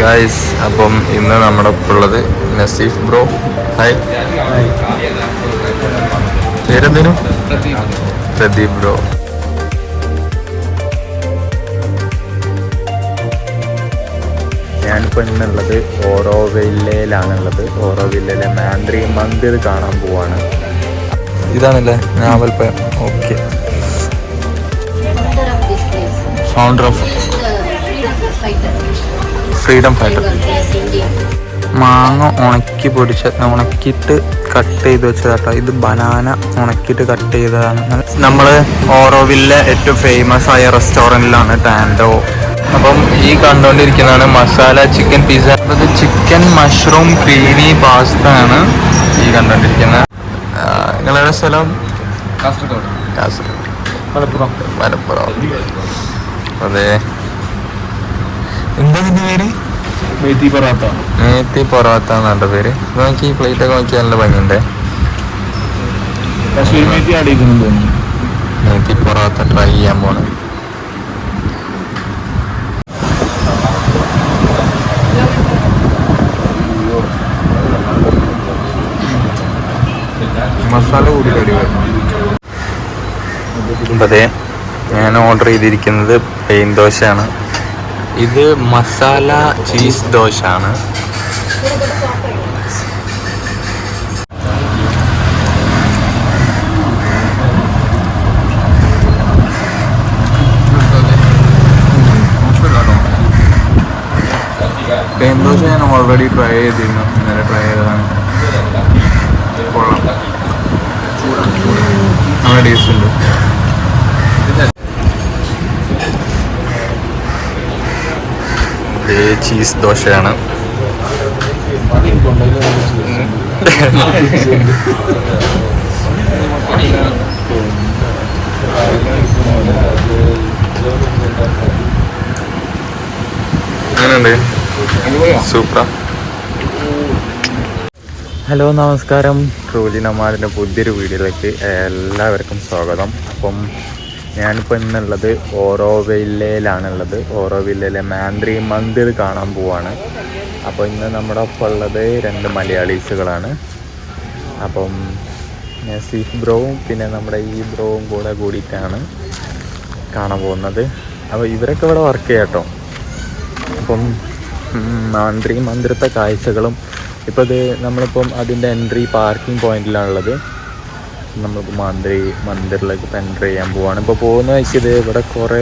Guys അപ്പം ഇന്ന് നമ്മുടെ ഒപ്പം ഉള്ളത് നസീഫ് ബ്രോ. ഹായ് പേരെന്തേനു? പ്രദീപ് ബ്രോ. ഞാനിപ്പോൾ ഇന്നുള്ളത് ഓരോ വില്ലയിലെ മാന്ത്രി മന്ദിർ കാണാൻ പോവാണ്. ഇതാണല്ലേ? നാവൽപ്പയം okay. Founder of freedom fighter. മാങ്ങ ഉണക്കി പൊടിച്ച ഉണക്കിയിട്ട് കട്ട് ചെയ്ത് വെച്ചതാട്ടോ. ഇത് ബനാന ഉണക്കിയിട്ട് കട്ട് ചെയ്തതാണ്. നമ്മൾ ഓറോവില്ലെ ഏറ്റവും ഫേമസ് ആയ റെസ്റ്റോറന്റിലാണ് ടാൻഡോ അപ്പം ഈ കണ്ടുകൊണ്ടിരിക്കുന്നതാണ് മസാല ചിക്കൻ പിസ്സ അത് ചിക്കൻ മഷ്റൂം ക്രീമി പാസ്ത ആണ് ഈ കണ്ടുകൊണ്ടിരിക്കുന്നത് നിങ്ങളുടെ സ്ഥലം? കാസർഗോഡ്. കാസർഗോഡ്. മലപ്പുറം. മലപ്പുറം. അതെ. എന്താ നിന്റെ പേര്? മെയ്തി പൊറാത്ത. നേത്തി പൊറോത്ത എന്നാണ് പേര്. നോക്കി പ്ലേറ്റ് ഒക്കെ നോക്കി നല്ല ഭംഗിയുണ്ട്. മേത്തി പൊറോത്ത ട്രൈ ചെയ്യാൻ പോണ്. മസാല കൂടി അതെ ഞാൻ ഓർഡർ ചെയ്തിരിക്കുന്നത് പ്ലെയിൻ ദോശയാണ്. ഇത് മസാല ചീസ് ദോശ ആണ് തേൻ ദോശ ഞാൻ ഓൾറെഡി ട്രൈ ചെയ്തിരുന്നു. ഇന്നലെ ട്രൈ ചെയ്തതാണ്. കൊള്ളാം. നല്ല ടേസ്റ്റ് ഉണ്ട്. ചീസ് ദോശയാണ്. ഹലോ നമസ്കാരം. ട്രൂലി നമാറിന്റെ പുതിയൊരു വീഡിയോയിലേക്ക് എല്ലാവർക്കും സ്വാഗതം. അപ്പം ഞാനിപ്പോൾ ഇന്നുള്ളത് ഓറോവില്ലയിലാണുള്ളത് ഓറോവില്ലയിലെ മാന്ത്രി മന്ദിർ കാണാൻ പോവാണ്. അപ്പോൾ ഇന്ന് നമ്മുടെ ഒപ്പം ഉള്ളത് രണ്ട് മലയാളീസുകളാണ്. അപ്പം നസീഫ് ബ്രോവും പിന്നെ നമ്മുടെ ഈ ബ്രോവും കൂടെ കൂടിയിട്ടാണ് കാണാൻ പോകുന്നത്. അപ്പോൾ ഇവരൊക്കെ ഇവിടെ വർക്ക് ചെയ്യാം കേട്ടോ അപ്പം മാന്ത്രി മന്ദിരത്തെ കാഴ്ചകളും ഇപ്പോൾ ഇത് നമ്മളിപ്പം അതിന്റെ എൻട്രി പാർക്കിംഗ് പോയിന്റിലാണുള്ളത് നമ്മളിപ്പോൾ മന്ത്രി മന്ദിറിലേക്ക് ഇപ്പം എന്റർ ചെയ്യാൻ പോവാണ്. ഇപ്പോൾ പോകുന്ന വെച്ചത് ഇവിടെ കുറേ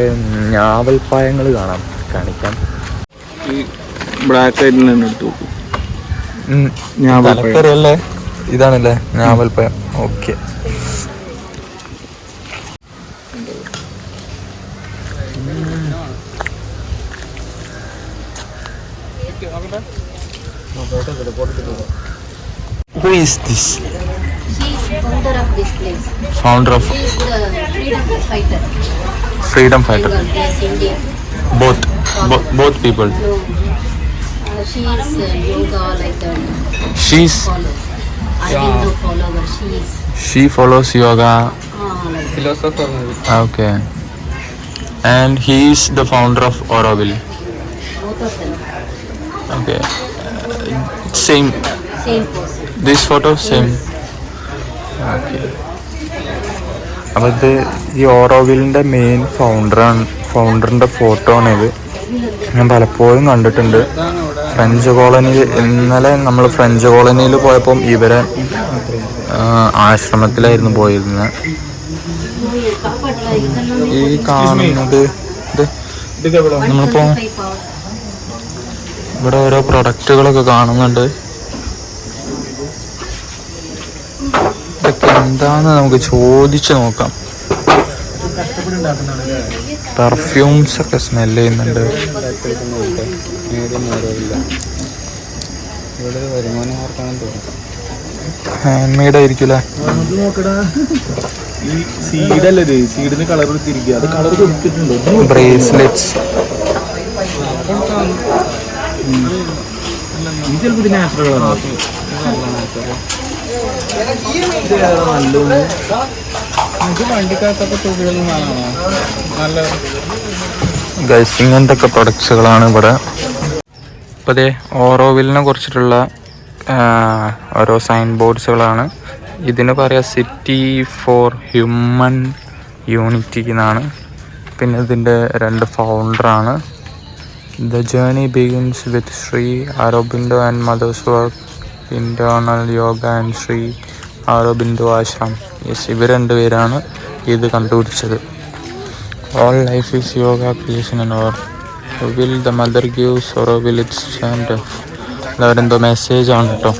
ഞാവൽപ്പായങ്ങൾ കാണാം. കാണിക്കാൻ ഈ ബ്ലാക്ക് എടുത്തു തലക്കറിയല്ലേ? ഇതാണല്ലേ? ഞാവൽപ്പഴം okay. Who is this? place. Founder of He is the freedom fighter. freedom fighter. Yes, India. Both, bo- both people. No. Uh, she is uh, yoga like um, She's follower. She is she follows yoga. uh, like philosopher Okay. And he is the founder of Auroville. both of them. Okay. Uh, same. Same person. This photo same. അപ്പോൾ ഇത് ഈ ഓറോവിലിന്റെ main ഫൗണ്ടറാണ് ഫൗണ്ടറിന്റെ photo ആണിത് ഞാൻ പലപ്പോഴും കണ്ടിട്ടുണ്ട്. French കോളനിയിൽ ഇന്നലെ നമ്മൾ ഫ്രഞ്ച് കോളനിയിൽ പോയപ്പം ഇവരെ ആശ്രമത്തിലായിരുന്നു പോയിരുന്നത് ഈ കാണുന്നത് ഇത് നമ്മളിപ്പോൾ ഇവിടെ ഓരോ പ്രൊഡക്റ്റുകളൊക്കെ കാണുന്നുണ്ട്. എന്താന്ന് നമുക്ക് ചോദിച്ചു നോക്കാം. പെർഫ്യൂംസ് ഒക്കെ സ്മെൽ ചെയ്യുന്നുണ്ട്. ഹാൻഡ് മെയ്ഡ് കൊടുത്തിട്ടുണ്ടോ ബ്രേസ്ലെറ്റ്സ് ഇത് നാച്ചുറൽ കളറാണ് ഗൈസ് ഇങ്ങനത്തെ പ്രൊഡക്ട്സുകളാണ് ഇവിടെ. ഇപ്പോൾ ഇതേ ഓറോവിലിനെ കുറിച്ചിട്ടുള്ള ഓരോ സൈൻ ബോർഡ്സുകളാണ് ഇതിന് പറയുക സിറ്റി ഫോർ ഹ്യൂമൻ യൂണിറ്റി എന്നാണ്. പിന്നെ ഇതിന്റെ രണ്ട് ഫൗണ്ടറാണ് the journey begins with Shri Aurobindo and mother's work internal yoga and Shri Aurobindo ashram yes ഇവർ രണ്ടുപേരാണ് ഇത് കണ്ടുപിടിച്ചത്. All life is yoga creation and Auroville the mother give Auroville its and അവരെന്തോ message ആണ് കേട്ടോ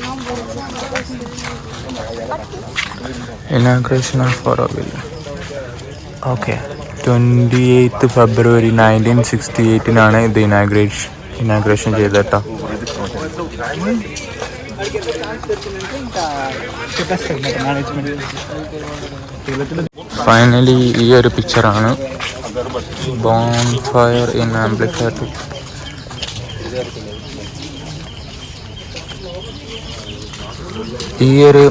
inauguration of Auroville okay twenty eighth February nineteen sixty എയ്റ്റിനാണ് ഇത് inauguration inauguration ചെയ്തത് കേട്ടോ ഫൈനലി ഈ ഒരു പിക്ചറാണ് ബോൺ ഫയർ ഇൻ ആംപ്ലിഫയർ ഈ ഒരു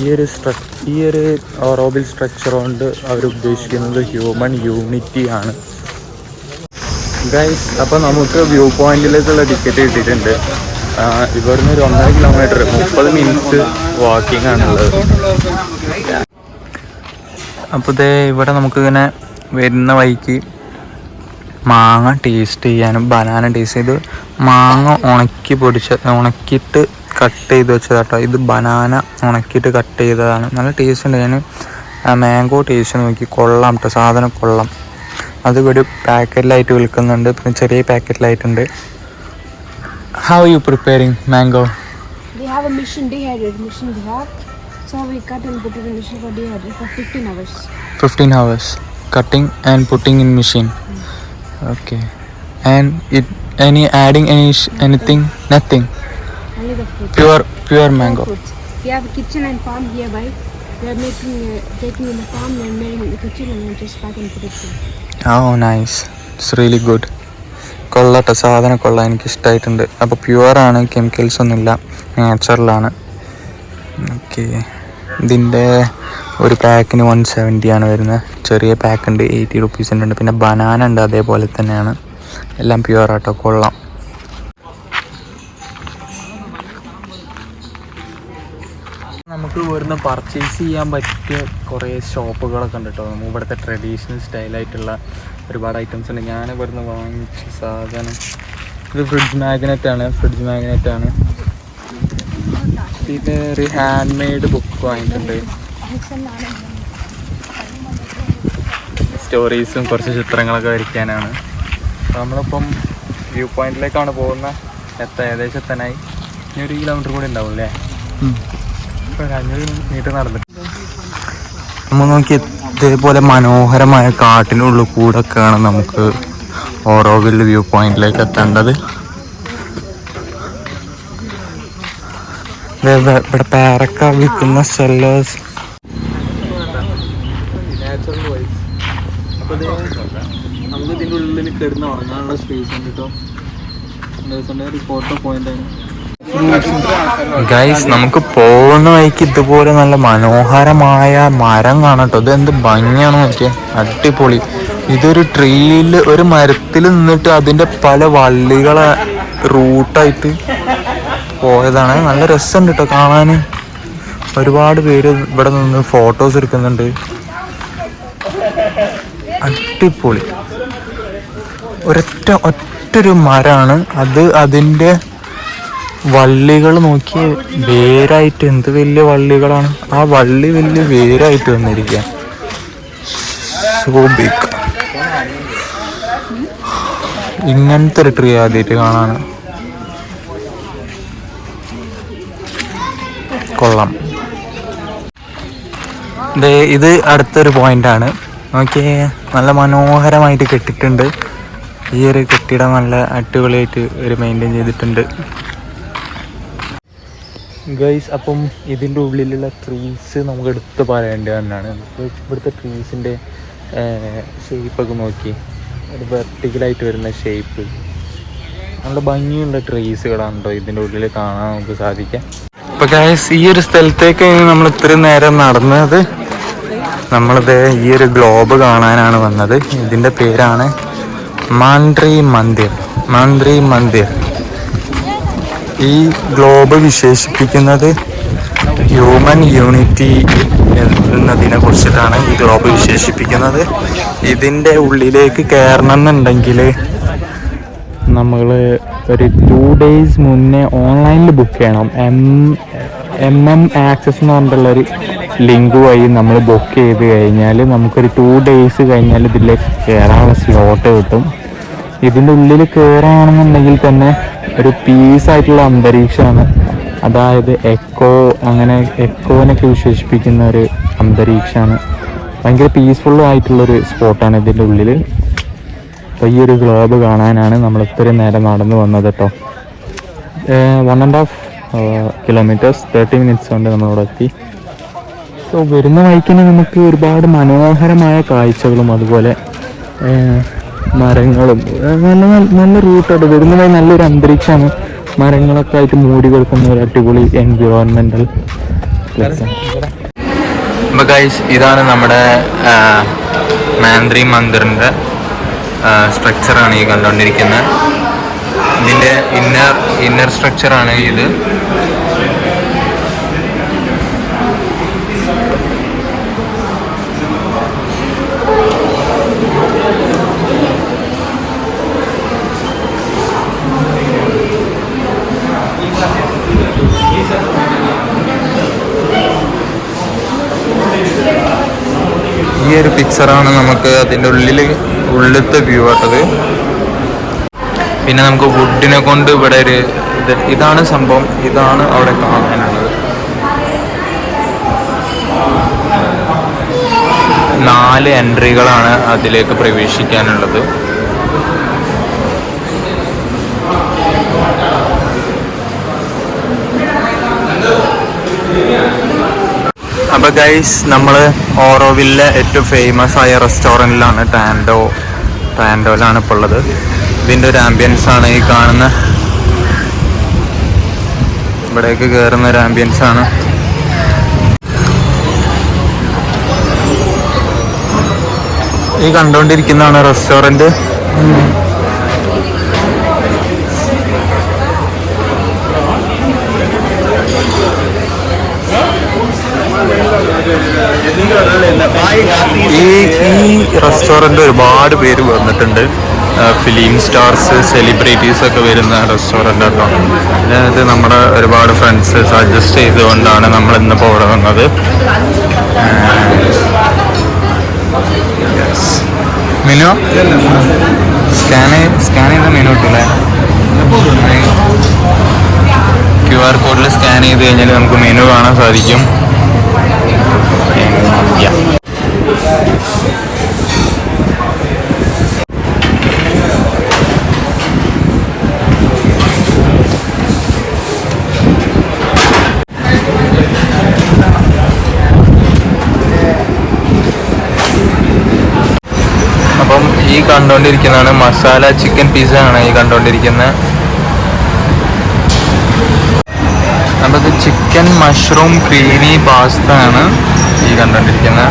ഈ ഒരു ഈ ഒരു റോബിൽ സ്ട്രക്ചർ കൊണ്ട് അവർ ഉദ്ദേശിക്കുന്നത് ഹ്യൂമൻ യൂണിറ്റി ആണ്. ഗൈസ് അപ്പോൾ നമുക്ക് വ്യൂ പോയിന്റിലേക്കുള്ള ടിക്കറ്റ് കിട്ടിയിട്ടുണ്ട്. ഇവിടുന്ന് ഒരു ഒന്നര കിലോമീറ്റർ മുപ്പത് മിനിറ്റ് വാക്കിംഗ് ആണുള്ളത്. അപ്പോൾ ഇതേ ഇവിടെ നമുക്കിങ്ങനെ വരുന്ന വഴിക്ക് മാങ്ങ ടേസ്റ്റ് ചെയ്യാനും ബനാന ടേസ്റ്റ് ചെയ്ത് മാങ്ങ ഉണക്കി പൊടിച്ച ഉണക്കിയിട്ട് കട്ട് ചെയ്ത് വെച്ചതാട്ടോ. ഇത് ബനാന ഉണക്കിയിട്ട് കട്ട് ചെയ്തതാണ്. നല്ല ടേസ്റ്റ് ഉണ്ട്. ഞാൻ മാംഗോ ടേസ്റ്റ് നോക്കി. കൊള്ളാം കേട്ടോ സാധനം കൊള്ളാം. അത് ഒരു പാക്കറ്റിലായിട്ട് വിൽക്കുന്നുണ്ട്. പിന്നെ ചെറിയ പാക്കറ്റിലായിട്ടുണ്ട് How are you preparing mango? They have a machine dehydrated machine they have. So we cut and put it in machine for dehydrated for 15 hours. 15 hours. Cutting and putting in machine. Mm. Okay. And it any adding any nothing. anything nothing. Only the fruit. Pure pure mango. Fruits. We have a kitchen and farm nearby. We are making uh, taking in the farm and making in the kitchen and just pack and put it. Oh nice. It's really good. കൊള്ളട്ടെ സാധനം കൊള്ളാം എനിക്ക് ഇഷ്ടമായിട്ടുണ്ട് അപ്പോൾ പ്യുവറാണ് chemicals ഒന്നുമില്ല നാച്ചുറലാണ്. Okay. ഇതിന്റെ ഒരു പാക്കിന് one seventy ആണ് വരുന്നത് ചെറിയ പാക്ക് ഉണ്ട് എയ്റ്റി റുപ്പീസിന്റെ ഉണ്ട് പിന്നെ ബനാന ഉണ്ട് അതേപോലെ തന്നെയാണ്. എല്ലാം പ്യുവർ ആട്ടോ കൊള്ളാം. നമുക്ക് ഇവിടുന്ന് പർച്ചേസ് ചെയ്യാൻ പറ്റിയ കുറേ ഷോപ്പുകളൊക്കെ ഉണ്ട് കേട്ടോ നമുക്ക് ഇവിടുത്തെ ട്രഡീഷണൽ സ്റ്റൈലായിട്ടുള്ള ഒരുപാട് ഐറ്റംസ് ഉണ്ട്. ഞാൻ ഇവിടുന്ന് വാങ്ങിച്ച സാധനം ഇത് ഫ്രിഡ്ജ് മാഗ്നറ്റ് ആണ്. ഫ്രിഡ്ജ് മാഗ്നറ്റ് ആണ്. ഇത് ഒരു ഹാൻഡ് മെയ്ഡ് ബുക്ക് വാങ്ങിയിട്ടുണ്ട് സ്റ്റോറീസും കുറച്ച് ചിത്രങ്ങളൊക്കെ വരയ്ക്കാനാണ്. നമ്മളിപ്പം വ്യൂ പോയിന്റിലേക്കാണ് പോകുന്ന. എത്ത ഏകദേശം എത്താനായി. ഇനി ഒരു കിലോമീറ്റർ കൂടി ഉണ്ടാവും അല്ലേ? അഞ്ഞൂറ് മീറ്റർ നടന്നിട്ട് നമ്മൾ നോക്കി ഇതേപോലെ മനോഹരമായ കാട്ടിനുള്ളിൽ കൂടെ ഒക്കെയാണ് നമുക്ക് ഓറോവിൽ വ്യൂ പോയിന്റിലേക്ക് എത്തേണ്ടത്. ഇവിടെ പേരക്ക വിൽക്കുന്ന സെല്ലേഴ്സ് നമുക്ക് ഇതിന്റെ ഉള്ളിൽ കിടന്ന് ഉറങ്ങാനുള്ള സ്പേസ് ഉണ്ട് കേട്ടോ ഒരു ഫോട്ടോ പോയിന്റ് ഗൈസ് നമുക്ക് പോകുന്ന വഴിക്ക് ഇതുപോലെ നല്ല മനോഹരമായ മരം കാണട്ടോ ഇത് എന്ത് ഭംഗിയാണ് നോക്കിയേ. അടിപൊളി. ഇതൊരു ട്രീയിൽ ഒരു മരത്തിൽ നിന്നിട്ട് അതിന്റെ പല വള്ളികളെ റൂട്ടായിട്ട് പോയതാണ്. നല്ല രസമുണ്ട് കേട്ടോ കാണാൻ. ഒരുപാട് പേര് ഇവിടെ നിന്ന് ഫോട്ടോസ് എടുക്കുന്നുണ്ട്. അടിപൊളി. ഒരൊറ്റ ഒറ്റൊരു മരമാണ് അത് അതിന്റെ വള്ളികൾ നോക്കി വേരായിട്ട് എന്ത് വലിയ വള്ളികളാണ്? ആ വള്ളി വലിയ വേരായിട്ട് വന്നിരിക്കുക ബിഗ് ഇങ്ങനത്തെ ഒരു ട്രീ ആദ്യമായിട്ട് കാണാണ്. കൊള്ളാം. ഇത് അടുത്തൊരു പോയിന്റാണ് നോക്കിയേ നല്ല മനോഹരമായിട്ട് കെട്ടിട്ടുണ്ട്. ഈ ഒരു കെട്ടിടം നല്ല അടിപൊളിയായിട്ട് ഒരു മെയിന്റെയിൻ ചെയ്തിട്ടുണ്ട്. ഗൈസ് അപ്പം ഇതിന്റെ ഉള്ളിലുള്ള ട്രീസ് നമുക്ക് എടുത്ത് പറയേണ്ടത് തന്നെയാണ്. ഇവിടുത്തെ ട്രീസിന്റെ ഷേപ്പൊക്കെ നോക്കി. ഒരു വെർട്ടിക്കലായിട്ട് വരുന്ന ഷേപ്പ് നല്ല ഭംഗിയുള്ള ട്രീസുകളാണ് കേട്ടോ ഇതിന്റെ ഉള്ളിൽ കാണാൻ നമുക്ക് സാധിക്കാം അപ്പം ഗൈസ് ഈ ഒരു സ്ഥലത്തേക്ക് നമ്മൾ ഇത്രയും നേരം നടന്നത് നമ്മളിത് ഈ ഒരു ഗ്ലോബ് കാണാനാണ് വന്നത്. ഇതിന്റെ പേരാണ് മാൻഡ്രി മന്ദിർ. മാൻഡ്രി മന്ദിർ. ഈ ഗ്ലോബ് വിശേഷിപ്പിക്കുന്നത് ഹ്യൂമൻ യൂണിറ്റി എന്നതിനെ കുറിച്ചിട്ടാണ് ഈ ഗ്ലോബ് വിശേഷിപ്പിക്കുന്നത്. ഇതിന്റെ ഉള്ളിലേക്ക് കയറണം എന്നുണ്ടെങ്കിൽ നമ്മൾ ഒരു ടു ഡേയ്സ് മുന്നേ ഓൺലൈനിൽ ബുക്ക് ചെയ്യണം. എം എം എം ആക്സസ് എന്ന് പറഞ്ഞിട്ടുള്ളൊരു ലിങ്ക് വഴി നമ്മൾ ബുക്ക് ചെയ്ത് കഴിഞ്ഞാൽ നമുക്കൊരു ടു ഡേയ്സ് കഴിഞ്ഞാൽ ഇതിലേക്ക് കയറാനുള്ള സ്ലോട്ട് കിട്ടും. ഇതിന്റെ ഉള്ളിൽ കയറുകയാണെന്നുണ്ടെങ്കിൽ തന്നെ ഒരു പീസായിട്ടുള്ള അന്തരീക്ഷമാണ്. അതായത് എക്കോ അങ്ങനെ എക്കോനൊക്കെ വിശേഷിപ്പിക്കുന്ന ഒരു അന്തരീക്ഷമാണ്. ഭയങ്കര പീസ്ഫുൾ ആയിട്ടുള്ളൊരു സ്പോട്ടാണ് ഇതിന്റെ ഉള്ളിൽ അപ്പോൾ ഈ ഒരു ഗ്ലോബ് കാണാനാണ് നമ്മൾ ഇത്രയും നേരം നടന്നു വന്നത് കേട്ടോ. One and half kilometres thirty minutes കൊണ്ട് നമ്മളിവിടെ എത്തി. സോ വരുന്ന വഴിക്കിന് നമുക്ക് ഒരുപാട് മനോഹരമായ കാഴ്ചകളും അതുപോലെ മരങ്ങളും. നല്ല നല്ല- നല്ല വരുന്നതായി നല്ലൊരു അന്തരീക്ഷമാണ്. മരങ്ങളൊക്കെ ആയിട്ട് മൂടി കിടക്കുന്ന ഒരു അടിപൊളി എൻവിറോൺമെന്റൽ ഇതാണ് നമ്മുടെ മാന്ത്രി മന്ദിറിന്റെ സ്ട്രക്ചറാണ് ഈ കണ്ടുകൊണ്ടിരിക്കുന്നത്. ഇതിന്റെ ഇന്നർ ഇന്നർ സ്ട്രക്ചറാണ് ഇത്. പിക്ചറാണ് നമുക്ക് അതിന്റെ ഉള്ളിൽ ഉള്ളിലത്തെ വ്യൂ ആട്ടത്. പിന്നെ നമുക്ക് വുഡിനെ കൊണ്ട് ഇവിടെ ഒരു ഇത് ഇതാണ് സംഭവം. ഇതാണ് അവിടെ കാണാനുള്ളത്. നാല് എൻട്രികളാണ് അതിലേക്ക് പ്രവേശിക്കാനുള്ളത്. അപ്പൊ ഗൈസ് നമ്മൾ ഓറോവില്ലെ ഏറ്റവും ഫേമസ് ആയ റെസ്റ്റോറന്റിലാണ് ടാൻഡോ ടാൻഡോയിലാണ് ഇപ്പോൾ ഉള്ളത്. ഇതിന്റെ ഒരു ആംബിയൻസ് ആണ് ഈ കാണുന്ന. ഇവിടേക്ക് കയറുന്ന ഒരു ആംബിയൻസ് ആണ്. ഈ കണ്ടുകൊണ്ടിരിക്കുന്നതാണ് റെസ്റ്റോറന്റ് ഈ ഈ റെസ്റ്റോറന്റ് ഒരുപാട് പേര് വന്നിട്ടുണ്ട്. ഫിലിം സ്റ്റാർസ് സെലിബ്രിറ്റീസ് ഒക്കെ വരുന്ന റെസ്റ്റോറന്റ് ആട്ടോ. ഇത് നമ്മുടെ ഒരുപാട് ഫ്രണ്ട്സ് സജസ്റ്റ് ചെയ്തുകൊണ്ടാണ് നമ്മൾ ഇന്നിപ്പോൾ ഇവിടെ വന്നത്. മെനു? സ്കാൻ സ്കാൻ ചെയ്ത മെനു കിട്ടില്ലേ ക്യു ആർ കോഡിൽ സ്കാൻ ചെയ്ത് കഴിഞ്ഞാൽ നമുക്ക് മെനു കാണാൻ സാധിക്കും. Yeah. അപ്പം ഈ കണ്ടുകൊണ്ടിരിക്കുന്നതാണ് മസാല ചിക്കൻ പിസ്സ ആണ് ഈ കണ്ടുകൊണ്ടിരിക്കുന്നത് ഇത് ചിക്കൻ മഷ്റൂം ക്രീമി പാസ്ത ആണ് ഈ കണ്ടുകൊണ്ടിരിക്കുന്നത്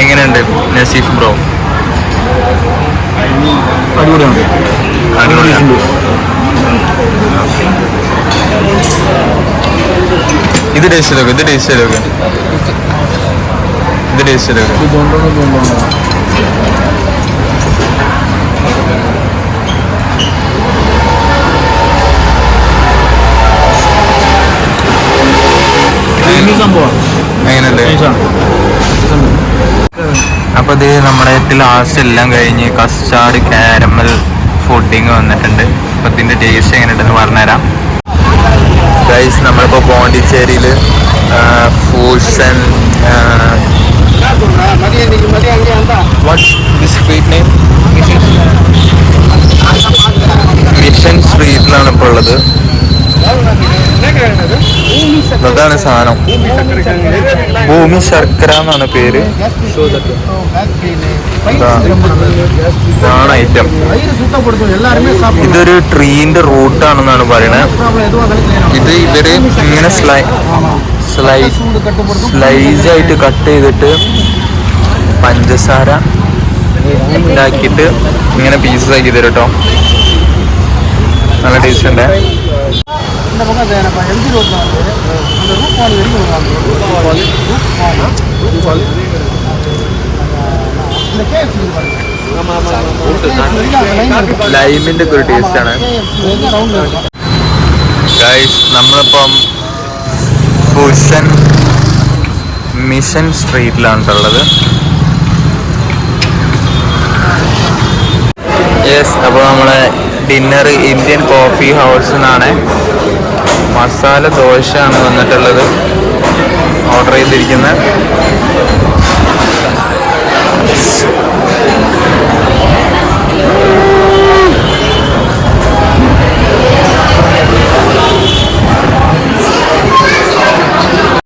എങ്ങനെയുണ്ട് നസീഫ് ബ്രോ? അടിപൊളിയാണ്. അടിപൊളിയാണ് ഇത് ടേസ്റ്റ് ചെയ്തോക്കെ ഇത് ടേസ്റ്റ് ചെയ്തോക്കെ. ഇത് ടേസ്റ്റ് ചെയ്തോക്കെ. സംഭവമാണ് അപ്പൊ ഇത് നമ്മുടെ ലാസ്റ്റ് എല്ലാം കഴിഞ്ഞ് കസ്റ്റാർഡ് കാരമൽ ഫുഡിങ് വന്നിട്ടുണ്ട്. അപ്പൊ ഇതിന്റെ ടേസ്റ്റ് എങ്ങനെയുണ്ടെന്ന് പറഞ്ഞുതരാം. ഗൈസ് നമ്മളിപ്പോ പോണ്ടിച്ചേരിയിൽ ഫൂഷൻ ആൻഡ് മിഷൻ സ്ട്രീറ്റിലാണ് ഇപ്പോൾ ഉള്ളത്. അതാണ് സാധനം. ഭൂമി ശർക്കര എന്നാണ് പേര്. ഇതാ. ഇതാണ് ഐറ്റം ഇതൊരു ട്രീന്റെ റൂട്ടാണെന്നാണ് പറയണത് ഇത് ഇവർ ഇങ്ങനെ സ്ലൈ സ്ലൈ സ്ലൈസ് ആയിട്ട് കട്ട് ചെയ്തിട്ട് പഞ്ചസാര ഉണ്ടാക്കിയിട്ട് ഇങ്ങനെ പീസസ് ആക്കി തരും കേട്ടോ നല്ല ടേസ്റ്റ് ഉണ്ട്. இந்த பக்கம் அந்த நம்ம எம்ஜி ரோட்ல வந்து அந்த ரூப் பால் வரைக்கும் வருவாங்க ரூப் பால் ரூப் பால் இந்த கேஎஃப்சி பாருங்க ஆமா ஆமா ലൈമിന്റെ ഒക്കെ ഒരു ടേസ്റ്റ് ആണ് ரவுண்ட் ഗൈസ് നമ്മളിപ്പം ഭൂഷൺ മിഷൻ സ്ട്രീറ്റിലാണ് ട്ടോ ഉള്ളത് യെസ് അപ്പോൾ നമ്മളെ ഡിന്നർ ഇന്ത്യൻ കോഫി ഹൗസിൽ നിന്നാണ് മസാല ദോശ ആണ് വന്നിട്ടുള്ളത്. ഓർഡർ ചെയ്തിരിക്കുന്നത്